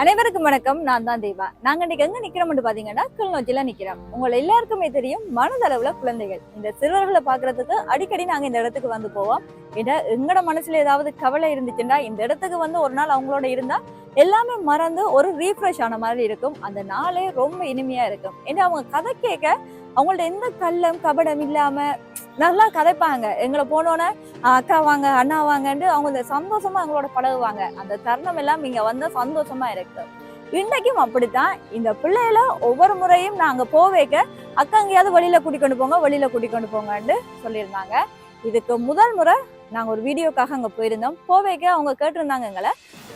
அனைவருக்கும் வணக்கம். நான் தான் தேவா. நாங்க இன்னைக்கு எங்க நிக்கிறோம்னு பாத்தீங்கன்னா கிளிநொச்சியில நிக்கிறோம். உங்களை எல்லாருக்குமே தெரியும் மனதளவுல குழந்தைகள். இந்த சிறுவர்களை பாக்குறதுக்கு அடிக்கடி நாங்க இந்த இடத்துக்கு வந்து போவோம். ஏன்னா எங்கட மனசுல ஏதாவது கவலை இருந்துச்சுன்னா இந்த இடத்துக்கு வந்து ஒரு நாள் அவங்களோட இருந்தா எல்லாமே மறந்து ஒரு ரீஃப்ரெஷ் ஆன மாதிரி இருக்கும். அந்த நாளே ரொம்ப இனிமையாக இருக்கும். ஏன்னா அவங்க கதை கேட்க அவங்கள்ட்ட எந்த கள்ளம் கபடம் இல்லாமல் நல்லா கதைப்பாங்க. எங்களை போனோன்னே அக்கா வாங்க அண்ணா வாங்கன்ட்டு அவங்க இந்த சந்தோஷமா அவங்களோட பழகுவாங்க. அந்த தருணம் எல்லாம் இங்கே வந்து சந்தோஷமா இருக்கு. இன்றைக்கும் அப்படித்தான். இந்த பிள்ளைகள ஒவ்வொரு முறையும் நாங்கள் போவேக்க அக்கா எங்கேயாவது வெளியில கூட்டிக்கொண்டு போங்க வெளியில கூட்டிக்கொண்டு போங்கன்னு சொல்லியிருந்தாங்க. இதுக்கு முதல் முறை நாங்கள் ஒரு வீடியோக்காக அங்கே போயிருந்தோம். போவேக்க அவங்க கேட்டிருந்தாங்க எங்களை.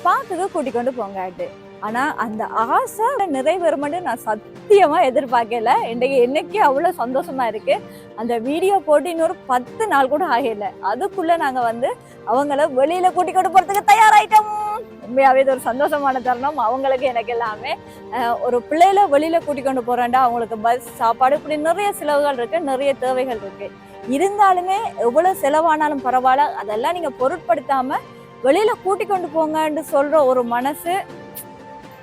பார்க்குக்கு கூட்டிக்கொண்டு போங்காட்டு ஆனால் அந்த ஆசை நிறைவேறுமென்று நான் சத்தியமாக எதிர்பார்க்கல. இன்றைக்கு என்னைக்கு அவ்வளோ சந்தோஷமா இருக்கு. அந்த வீடியோ போட்டு இன்னொரு பத்து நாள் கூட ஆகலை. அதுக்குள்ளே நாங்கள் வந்து அவங்கள வெளியில கூட்டிக்கொண்டு போகிறதுக்கு தயாராயிட்டோம். உண்மையாகவே இது ஒரு சந்தோஷமான தருணம். அவங்களுக்கு எனக்கு எல்லாமே ஒரு பிள்ளையில வெளியில கூட்டிக்கொண்டு போறேன்டா. அவங்களுக்கு பஸ் சாப்பாடு இப்படி நிறைய செலவுகள் இருக்கு நிறைய தேவைகள் இருக்கு. இருந்தாலுமே எவ்வளோ செலவானாலும் பரவாயில்ல. அதெல்லாம் நீங்கள் பொருட்படுத்தாமல் வெளியில் கூட்டி கூட்டிக்கொண்டு போங்கன்னு சொல்கிற ஒரு மனசு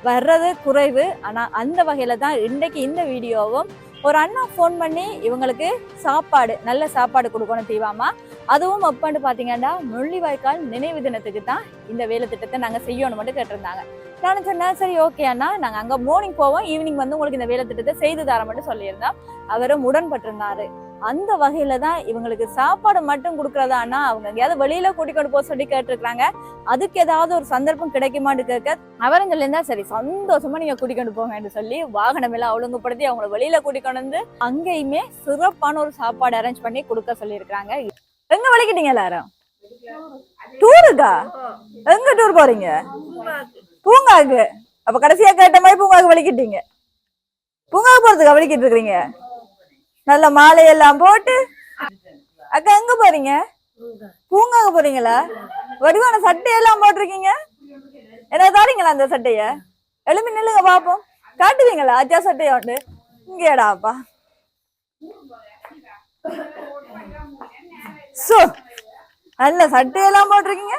வர்றது குறைவு. ஆனால் அந்த வகையில் தான் இன்றைக்கு இந்த வீடியோவும் ஒரு அண்ணா ஃபோன் பண்ணி இவங்களுக்கு சாப்பாடு நல்ல சாப்பாடு கொடுக்கணும் தீவாமா? அதுவும் அப்பான்னு பார்த்தீங்கன்னா முள்ளிவாய்க்கால் நினைவு தினத்துக்கு தான் இந்த வேலை திட்டத்தை நாங்கள் செய்யணும் மட்டும் கேட்டிருந்தாங்க. நானும் சொன்னேன் சரி ஓகே அண்ணா நாங்கள் அங்கே மார்னிங் போவோம் ஈவினிங் வந்து உங்களுக்கு இந்த வேலை திட்டத்தை செய்து தர மட்டும் சொல்லியிருந்தோம். அவரும் உடன்பட்டிருந்தாரு. அந்த வகையில தான் இவங்களுக்கு சாப்பாடு மட்டும் கொடுக்கறதானா அவங்க எங்கேயாவது வெளியில கூட்டிக்கொண்டு போக சொல்லி கேட்டிருக்காங்க அதுக்கு ஏதாவது ஒரு சந்தர்ப்பம் கிடைக்குமான்னு கேட்க அவரங்கள் இருந்தா சரி சந்தோஷமா நீங்க கூட்டிக்கொண்டு போங்கன்னு சொல்லி வாகனம் எல்லாம் ஒழுங்குபடுத்தி அவங்கள வெளியில கூட்டிக்கொண்டு வந்து அங்கேயுமே சிறப்பான ஒரு சாப்பாடு அரேஞ்ச் பண்ணி கொடுக்க சொல்லியிருக்காங்க எங்க வலிக்கிட்டீங்க எல்லாரும்? டூருக்கா? எங்க டூர் போறீங்க? பூங்காக்கு அப்ப கடைசியா கேட்ட மாதிரி பூங்காக்கு வலிக்கிட்டீங்க. பூங்காக்கு போறதுக்கு வலிக்கிட்டு இருக்கிறீங்க? நல்ல மாலையெல்லாம் போட்டு அக்கா எங்க போறீங்க? பூங்காக்கு போறீங்களா? வடிவான சட்டையெல்லாம் போட்டிருக்கீங்க? என்ன தாரீங்களா அந்த சட்டைய? எழுப்பி நில்லுங்க பாப்போம். காட்டுவீங்களா? அச்சா சட்டைய உண்டு இங்கேடாப்பா சோ. நல்ல சட்டையெல்லாம் போட்டிருக்கீங்க.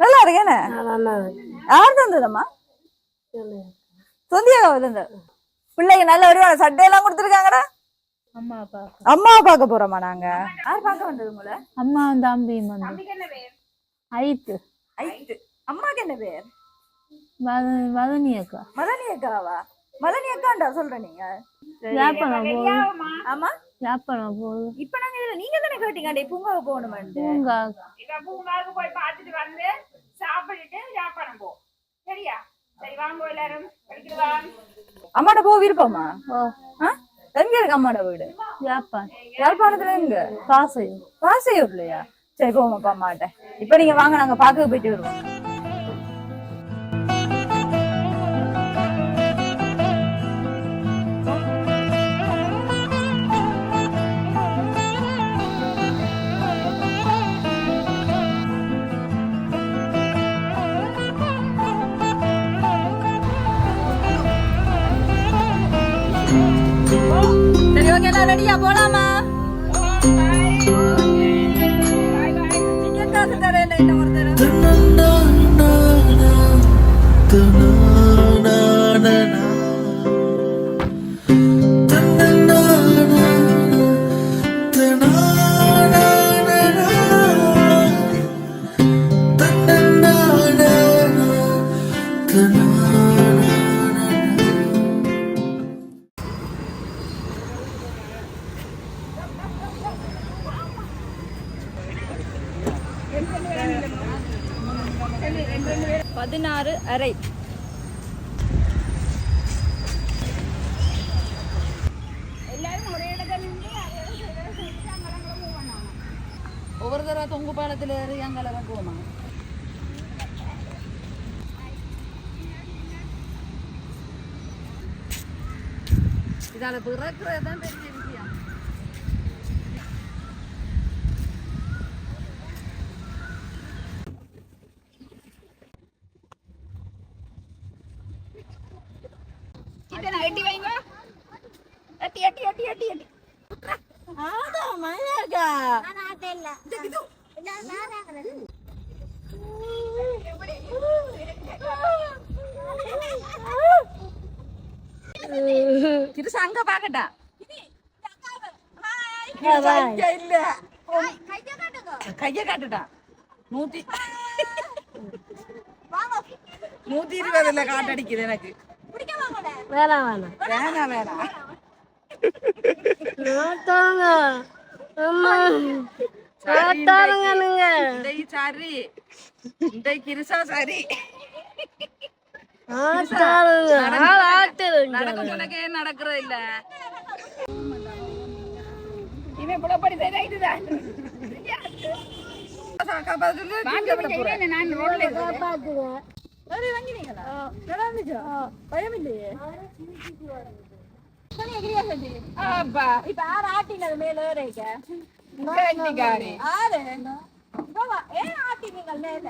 நல்லா இருக்கேனே யார் தந்ததம்மா? சொந்தியாக தந்த பிள்ளைங்க நல்ல வருவான சட்டையெல்லாம் கொடுத்துருக்காங்கடா. அம்மா பார்க்க. போறோமா நாங்க? யார் பார்க்க வந்தது உங்களை? அம்மா தம்பியும் வந்து. ஐத்து. ஐத்து. அம்மாக்கு என்ன பேர்? வத- வதனி அக்கா. மதனி அக்காவா? மதனி அக்காண்டா சொல்ற நீங்க? போகுது. ஆமா. வியாபாரம் போகுது. இப்ப நாங்க இதுல நீங்க தானே கேட்டீங்க பூங்காவுக்கு போகணுமெண்டு பூங்கா. பூங்காவுக்கு போய் பார்த்துட்டு வந்து சாப்பிட்டுட்டு வியாபாரம் போ. சரியா? சரி வாங்க எல்லாரும். படிக்கிறவா அம்மாட்ட போக விருப்பமா? ஓ ஆ? எங்க இருக்கு அம்மாட வீடு? வியாபாரம் யாழ்ப்பாணத்துல எங்க? காசு பாசையூர்லயா சரி போமாப்பா அம்மாட்ட. இப்ப நீங்க வாங்க நாங்க பார்க்க போயிட்டு வருவோம். எல்லாம் ரெடியா போலாமா? டிக்கெட் பதினாறு அறை. ஒவ்வொரு தடவை தொங்கு பாலத்தில் ஏறி அங்கெல்லாம் போமா? இதால பிறக்கிறது தான் பெரிய അടി അടി അടി അടി. അതോ മഴ ഇത് സംഘ പാകട്ട ഇല്ല കയ്യ കാട്ടിട്ടാ നൂറ്റി നൂറ്റി ഇരുപതല്ല കാട്ടടിക്കുന്നത് എനക്ക് വേണ വേണ? വേണ വേണ? நாட்டாங்க அம்மா நாட்டாருங்க நீங்க இந்த சரி. இந்த கிருஷா சரி நடக்கிறது இல்ல? இவன் புலப்படி. நான் ரோட்ல பாத்துங்க அப்பா இப்ப யார் ஆட்டினது மேல ஏறிக்க கண்டிக்காரி ஆறு ஏன் ஆட்டினீங்க மேல?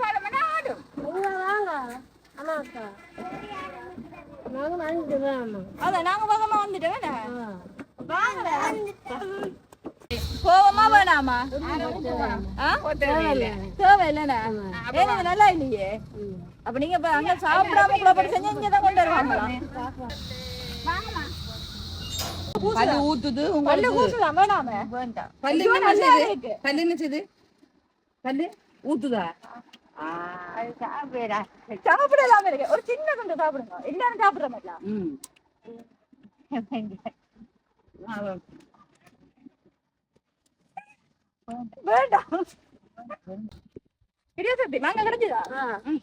பாலமனா ஆடும் வாங்க அண்ணாக்கா நாங்க வாங்கிட்டு வேணும் அத நாங்க பக்கமா வந்துட்டோம் வாங்க. போவோமா வேணாமா? ஆ? தேவை இல்லைண்ணா ஏன் இது நல்லா இல்லையே. அப்ப நீங்க அங்க சாப்பிடாம புலப்படி செஞ்சு இங்க தான் கொண்டு வருவாங்களா? பல்லு ஊத்துது பல்லு கூசலாம் வேணாமே. வேண்டாம் பல்லு என்ன செய்யுது பல்லு என்ன செய்யுது பல்லு ஊத்துதா? சாப்பிடலாம இருக்கு. ஒரு சின்ன கொஞ்சம் சாப்பிடுங்க. எல்லாரும் சாப்பிடுற மாதிரிலாம் ம். வேண்டாம் இடியா சத்தி மாங்க கிடைச்சதா ம்.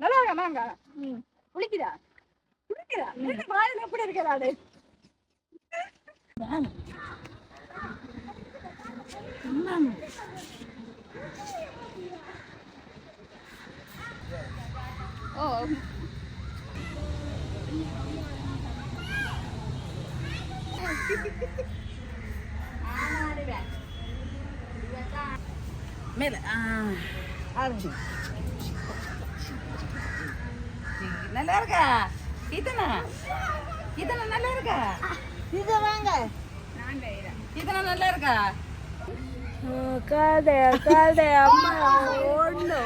நல்லா மாங்க புளிக்குதா புளிக்குதா என்ன வாயில எப்படி இருக்கிறாரு மேல. ஆ. நல்லா இருக்கா இதனா இதனா நல்லா இருக்கா இது வாங்க இதனா நல்லா இருக்கா காதே காதே அம்மா ஒண்ணு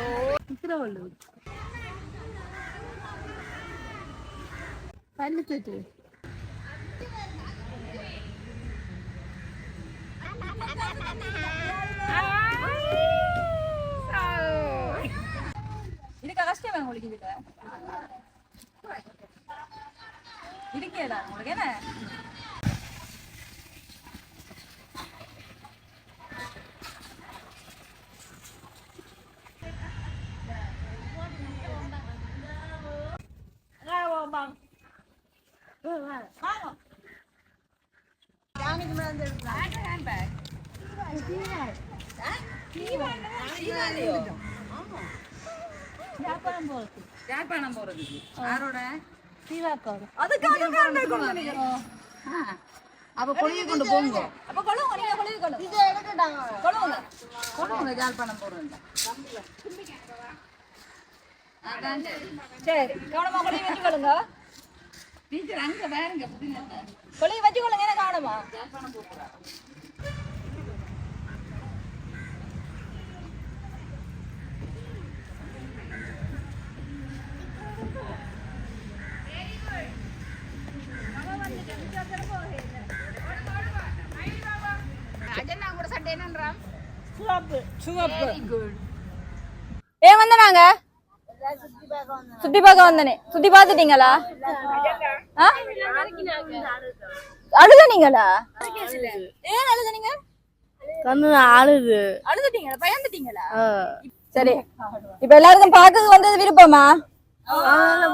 பல்லு தூத்து இதுக்கு கஷ்டமே உங்களுக்கு இதுக்கு இருக்கேடா உங்களுக்கு என்ன யாழ்ப்பாணம் போறதுக்கு யாரோட சீவாக்கோட அதுக்காக காரணம் கொண்டு வந்தீங்க. ஆ. அப்ப கொழுவி கொண்டு போங்க. அப்ப கொள்ளுங்க நீங்க கொழுவி கொள்ளுங்க இதை எடுக்கட்டாங்க கொள்ளுங்க கொள்ளுங்க யாழ்ப்பாணம் போறது அதான் சரி. சரி கவனமா கொழுவி வச்சு கொள்ளுங்க. டீச்சர் அங்க வேறுங்க புரியல கொழுவி வச்சு கொள்ளுங்க என்ன கவனமா? சிவப்பு. ஏன் வந்தனாங்க சுத்தி பார்க்க வந்தனே சுத்தி பார்த்துட்டீங்களா ஆ? அழுதுனீங்களா? ஏன் அழுதுனீங்க? கண்ணு ஆளுது அழுதுட்டீங்களா? பயந்துட்டீங்களா? சரி. இப்ப எல்லாருக்கும் பார்க்க வந்தது விருப்பமா?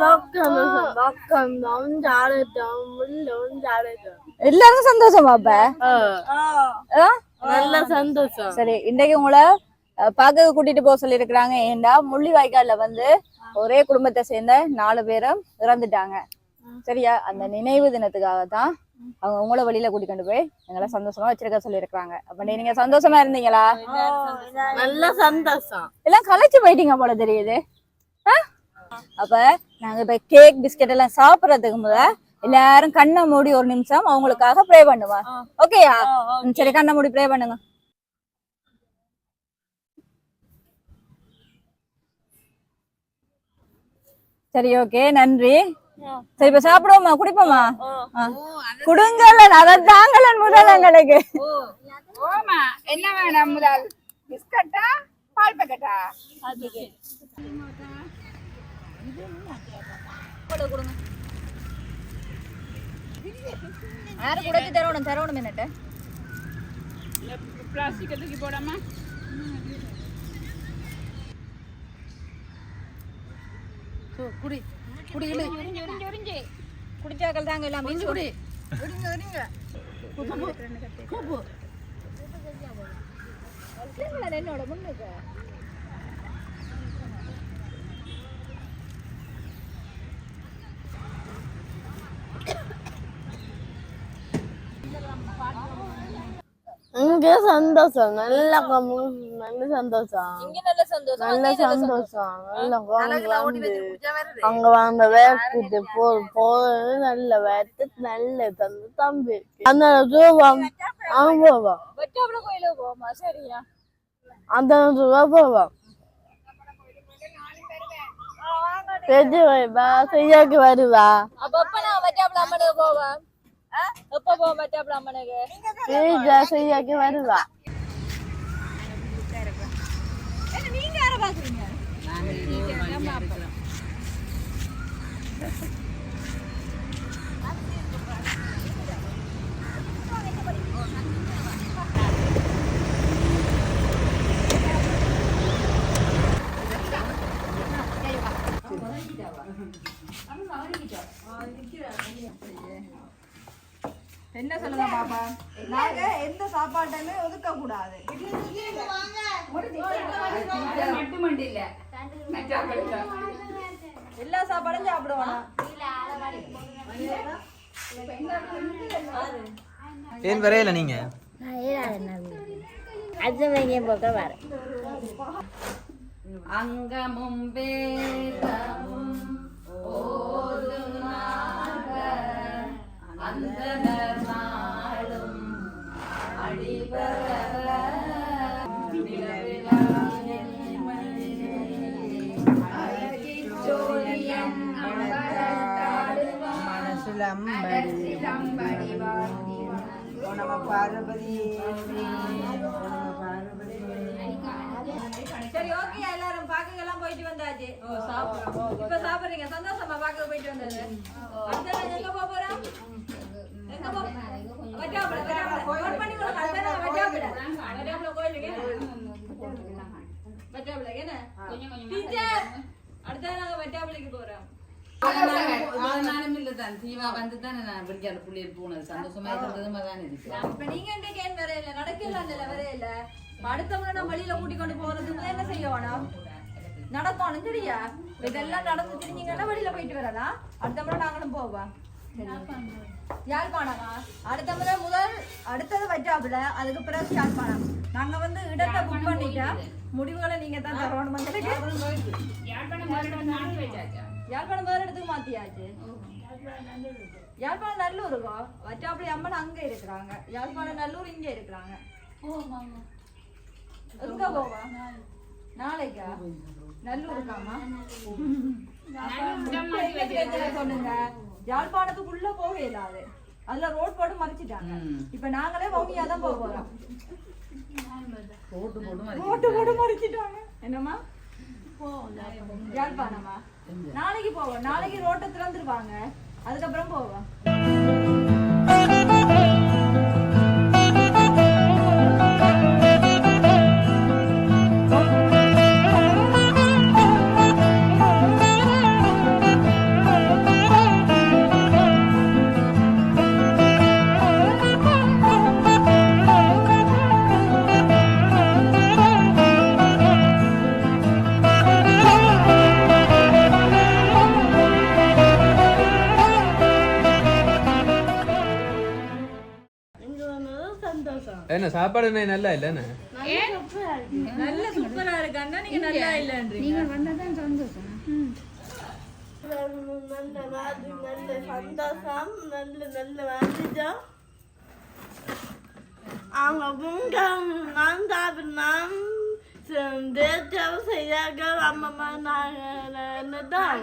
பக்கம் பக்கம் வந்து ஆளுட்டோம் உள்ள வந்து ஆளுட்டோம் எல்லாருக்கும் சந்தோஷமா அப்ப? நல்ல சந்தோஷம். சரி இன்றைக்கு உங்களை பார்க்க கூட்டிட்டு போக சொல்லியிருக்கிறாங்க. ஏண்டா முள்ளிவாய்க்கால்ல வந்து ஒரே குடும்பத்தை சேர்ந்த நாலு பேரும் இறந்துட்டாங்க. சரியா? அந்த நினைவு தினத்துக்காக தான் அவங்க உங்களை வெளியில கூட்டிட்டு போய் எங்களை சந்தோஷமா வச்சிருக்க சொல்லியிருக்கிறாங்க. அப்ப நீங்க சந்தோஷமா இருந்தீங்களா? நல்ல சந்தோஷம். எல்லாம் கலைச்சு போயிட்டீங்க போல தெரியுது? அப்ப நாங்க இப்ப கேக் பிஸ்கட் எல்லாம் சாப்பிடறதுக்கு முத எல்லாரும் கண்ணை மூடி ஒரு நிமிஷம் அவங்களுக்காக ப்ரே பண்ணுவா ஓகேயா சரி கண்ணை மூடி ப்ரே பண்ணுங்க. சரி ஓகே நன்றி. சரி இப்ப சாப்பிடுவோமா? குடிப்போமா. குடுங்கலன் அதை தாங்கலன் முதல் எங்களுக்கு என்ன வேணும் முதல்? பிஸ்கட்டா பால் பேக்கெட்டா யாரு குடத்தி தரணும் தரணும் என்னட்ட? பிளாஸ்டிக் தூக்கி போடாம? குடி குடி உறிஞ்சி குடிச்சாக்கள் தாங்க எல்லாம் குடி. குடி ஒடிங்க ஒடிங்க கூப்பு. என்னோட முன்னுக்கு? இங்க சந்தோஷம். நல்ல நல்ல சந்தோஷம். நல்ல சந்தோஷம் நல்ல சந்தோஷம். நல்ல வந்து அங்க வந்த வேர்க்கிட்டு போ போறது நல்ல வேட்டு நல்ல தந்து தம்பி அந்த ரூபம் அவன் போவான் சரியா. அந்த ரூபா போவான் பெரிய செய்யாக்கு வருவா. அப்ப நான் வெட்டாப்புல அம்மனுக்கு போவேன்? எப்ப போவோம் வெட்டாப்புல அம்மனுக்கு? வருவா நீங்க யார பாக்குறீங்க? என்ன சொல்லுங்க பாப்பா? நாங்க எந்த சாப்பாட்டையுமே ஒதுக்க கூடாது எல்லா சாப்பாடும் சாப்பிடுவோம் ஏன் வரையல நீங்க? அங்கமும் வேதமும் ஓதும். நாக அந்தனர் நாளும் அடிபரவ சரி ஓகே எல்லாரும் பாக்க எல்லாம் போயிட்டு வந்தாச்சு. இப்ப சாப்பிடுறீங்க. சந்தோஷமா பாக்க போயிட்டு வந்தது. அடுத்த நாள் எங்க போறோம்? தீவா வந்து தானே நான் விடிக்கால புள்ளியர் போனது சந்தோஷமா இருந்ததுமா தான் இருக்கு. இப்ப நீங்க இன்றைக்கு ஏன் வர இல்ல நடக்கல இல்ல. இல்ல அடுத்தவங்க நம்ம வழியில கூட்டி கொண்டு போறதுக்கு என்ன செய்ய வேணும் நடக்கணும் சரியா? இதெல்லாம் நடந்து தெரிஞ்சீங்கன்னா வெளியில போயிட்டு வரலாம். அடுத்த முறை நாங்களும் போவோம். யாழ்ப்பாணமா. அடுத்த முறை முதல் அடுத்தது வச்சாப்புல அதுக்கு பிறகு யாழ்ப்பாணம். நாங்க வந்து இடத்தை புக் பண்ணிட்டா முடிவுகளை நீங்க தான் தரணும். யாழ்ப்பாணம் வேற இடத்துக்கு மாத்தியாச்சு. யாழ்ப்பாணம் நல்லூருக்கோ? வச்சாப்புல அம்மன் அங்க இருக்கிறாங்க. யாழ்ப்பாணம் நல்லூர் இங்க இருக்கிறாங்க. எங்க போவா? நாளைக்கா? நல்லூருக்காமா? சொன்னுங்க யாழ்ப்பாணத்துக்குள்ள போக இயலாது. அதுல ரோட் போட்டு மறைச்சிட்டாங்க இப்ப நாங்களே வவுனியா தான் போக போறோம். ரோட்டு போட்டு மறைச்சிட்டாங்க என்னம்மா? யாழ்ப்பாணமா? நாளைக்கு போவோம். நாளைக்கு ரோட்டை திறந்துருவாங்க. அதுக்கப்புறம் போவோம். என்ன சாப்பாடு என்ன நல்லா இல்லைன்னு? நல்ல சூப்பரா இருக்கு. அண்ணா நீங்க நல்லா இல்லன்றீங்க. நல்ல நல்ல சந்தோஷம். நல்ல நல்ல வந்துட்டோம் அவங்க பொங்க நான் சாப்பிடலாம் தேர்ச்சாவும் செய்யாங்க அம்மா நாங்கள் என்னதான்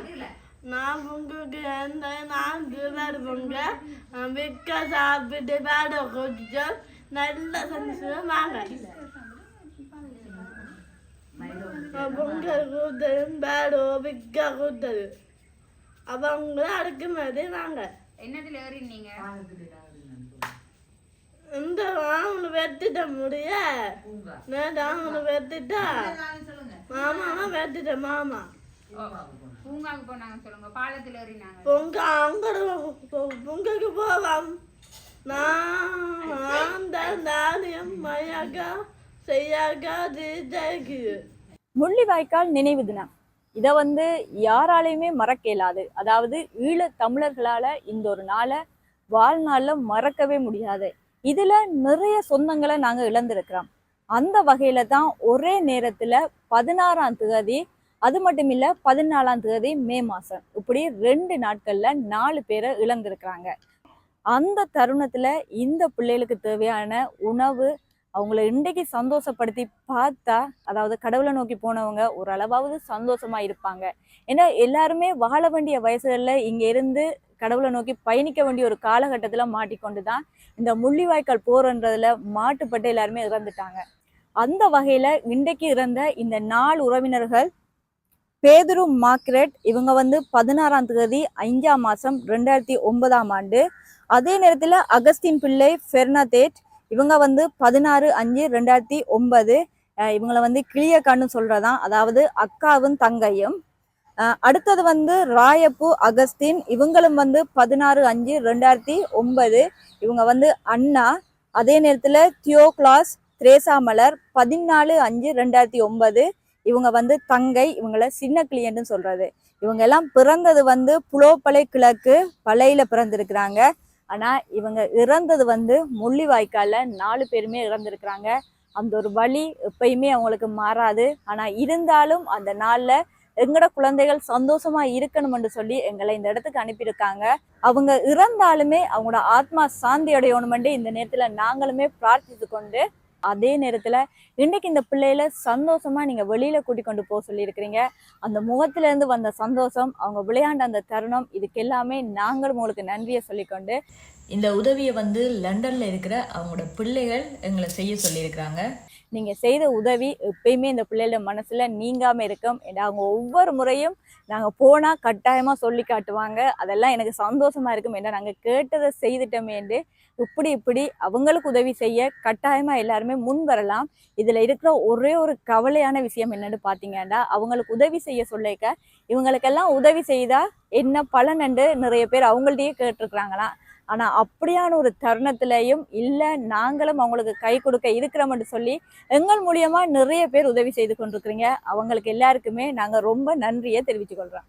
நான் எந்த நான் திருவாடு பொங்க விற்க சாப்பிட்டு கொஞ்சம் நல்ல சந்தோஷம் வாங்க பொங்கல் கூத்தது பேடோ விற்க கூத்தது அவங்க அடுக்குமதி நாங்கள் என்னதுல ஏறினீங்க இந்த வாங்கன்னு வெட்டிட்ட முடிய நேற்று வாங்கன்னு வெட்டிட்டா மாமா வெட்டிட்ட மாமா பூங்காக்கு போனாங்க சொல்லுங்க பாலத்துல ஏறினாங்க பொங்க அங்க பொங்கலுக்கு போவோம் முள்ளிவாய்க்கால் நினைவு தினம். இதை வந்து யாராலையுமே மறக்க இயலாது. அதாவது ஈழ தமிழர்களால இந்த ஒரு நாளை வாழ்நாளில் மறக்கவே முடியாது. இதுல நிறைய சொந்தங்களை நாங்கள் இழந்திருக்கிறோம். அந்த வகையில தான் ஒரே நேரத்துல பதினாறாம் தேதி அது மட்டும் இல்ல பதினாலாம் தேதி மே மாசம். இப்படி ரெண்டு நாட்கள்ல நாலு பேரை இழந்திருக்கிறாங்க. அந்த தருணத்துல இந்த பிள்ளைகளுக்கு தேவையான உணவு அவங்கள இன்றைக்கு சந்தோஷப்படுத்தி பார்த்தா அதாவது கடவுளை நோக்கி போனவங்க ஓரளவாவது சந்தோஷமா இருப்பாங்க. ஏன்னா எல்லாருமே வாழ வேண்டிய வயசுகளில் இங்கே இருந்து கடவுளை நோக்கி பயணிக்க வேண்டிய ஒரு காலகட்டத்தில் மாட்டிக்கொண்டு தான் இந்த முள்ளிவாய்க்கால் போர்ன்றதுல மாட்டுப்பட்டு எல்லாருமே இறந்துட்டாங்க. அந்த வகையில் இன்றைக்கு இறந்த இந்த நாலு உறவினர்கள் பேதுரு மார்க்ரெட் இவங்க வந்து பதினாறாம் தேதி ஐந்தாம் மாதம் ரெண்டாயிரத்தி ஒன்பதாம் ஆண்டு அதே நேரத்தில் அகஸ்டின் பிள்ளை ஃபெர்னாதேட் இவங்க வந்து பதினாறு அஞ்சு ரெண்டாயிரத்தி ஒன்பது. இவங்கள வந்து கிளியக்கான்னு சொல்றதான். அதாவது அக்காவும் தங்கையும். அடுத்தது வந்து ராயப்பு அகஸ்டின் இவங்களும் வந்து பதினாறு அஞ்சு ரெண்டாயிரத்தி ஒன்பது. இவங்க வந்து அண்ணா. அதே நேரத்தில் தியோக்ளாஸ் திரேசா மலர் பதினாலு அஞ்சு ரெண்டாயிரத்தி ஒன்பது. இவங்க வந்து தங்கை இவங்கள சின்ன கிளியன்னு சொல்றது. இவங்க எல்லாம் பிறந்தது வந்து புலோப்பளை கிழக்கு பழையில பிறந்திருக்கிறாங்க. ஆனால் இவங்க இறந்தது வந்து முள்ளிவாய்க்கால்ல நாலு பேருமே இறந்துருக்குறாங்க. அந்த ஒரு வழி எப்பயுமே அவங்களுக்கு மாறாது. ஆனால் இருந்தாலும் அந்த நாளில் எங்கட குழந்தைகள் சந்தோஷமா இருக்கணும்னு சொல்லி எங்களை இந்த இடத்துக்கு அனுப்பியிருக்காங்க. அவங்க இறந்தாலுமே அவங்களோட ஆத்மா சாந்தி அடையணுமெண்டு இந்த நேரத்தில் நாங்களுமே பிரார்த்தித்து கொண்டு அதே நேரத்துல இன்னைக்கு இந்த பிள்ளையில சந்தோஷமா நீங்க வெளியில கூட்டி கொண்டு போக சொல்லியிருக்கிறீங்க. அந்த முகத்துல இருந்து வந்த சந்தோஷம் அவங்க விளையாண்ட அந்த தருணம் இதுக்கு எல்லாமே நாங்களும் உங்களுக்கு நன்றியை சொல்லிக்கொண்டு இந்த உதவியை வந்து லண்டன்ல இருக்கிற அவங்களோட பிள்ளைகள் எங்களை செய்ய சொல்லியிருக்கிறாங்க. நீங்கள் செய்த உதவி எப்பயுமே இந்த பிள்ளைகள மனசில் நீங்காமல் இருக்கும். அவங்க ஒவ்வொரு முறையும் நாங்கள் போனால் கட்டாயமாக சொல்லி காட்டுவாங்க. அதெல்லாம் எனக்கு சந்தோஷமாக இருக்கும். ஏன்னா நாங்கள் கேட்டதை செய்துட்டோமேண்டு இப்படி இப்படி அவங்களுக்கு உதவி செய்ய கட்டாயமாக எல்லாருமே முன் வரலாம். இதில் இருக்கிற ஒரே ஒரு கவலையான விஷயம் என்னன்னு பார்த்தீங்கன்னா அவங்களுக்கு உதவி செய்ய சொல்லிக்க இவங்களுக்கெல்லாம் உதவி செய்தால் என்ன பலனண்டு நிறைய பேர் அவங்கள்ட்டயே கேட்டிருக்கிறாங்களாம். ஆனா அப்படியான ஒரு தருணத்திலையும் இல்ல நாங்களும் அவங்களுக்கு கை கொடுக்க இருக்கிறோம்னு சொல்லி எங்கள் மூலியமா நிறைய பேர் உதவி செய்து கொண்டிருக்கிறீங்க. அவங்களுக்கு எல்லாருக்குமே நாங்க ரொம்ப நன்றியை தெரிவித்துக் கொள்றோம்.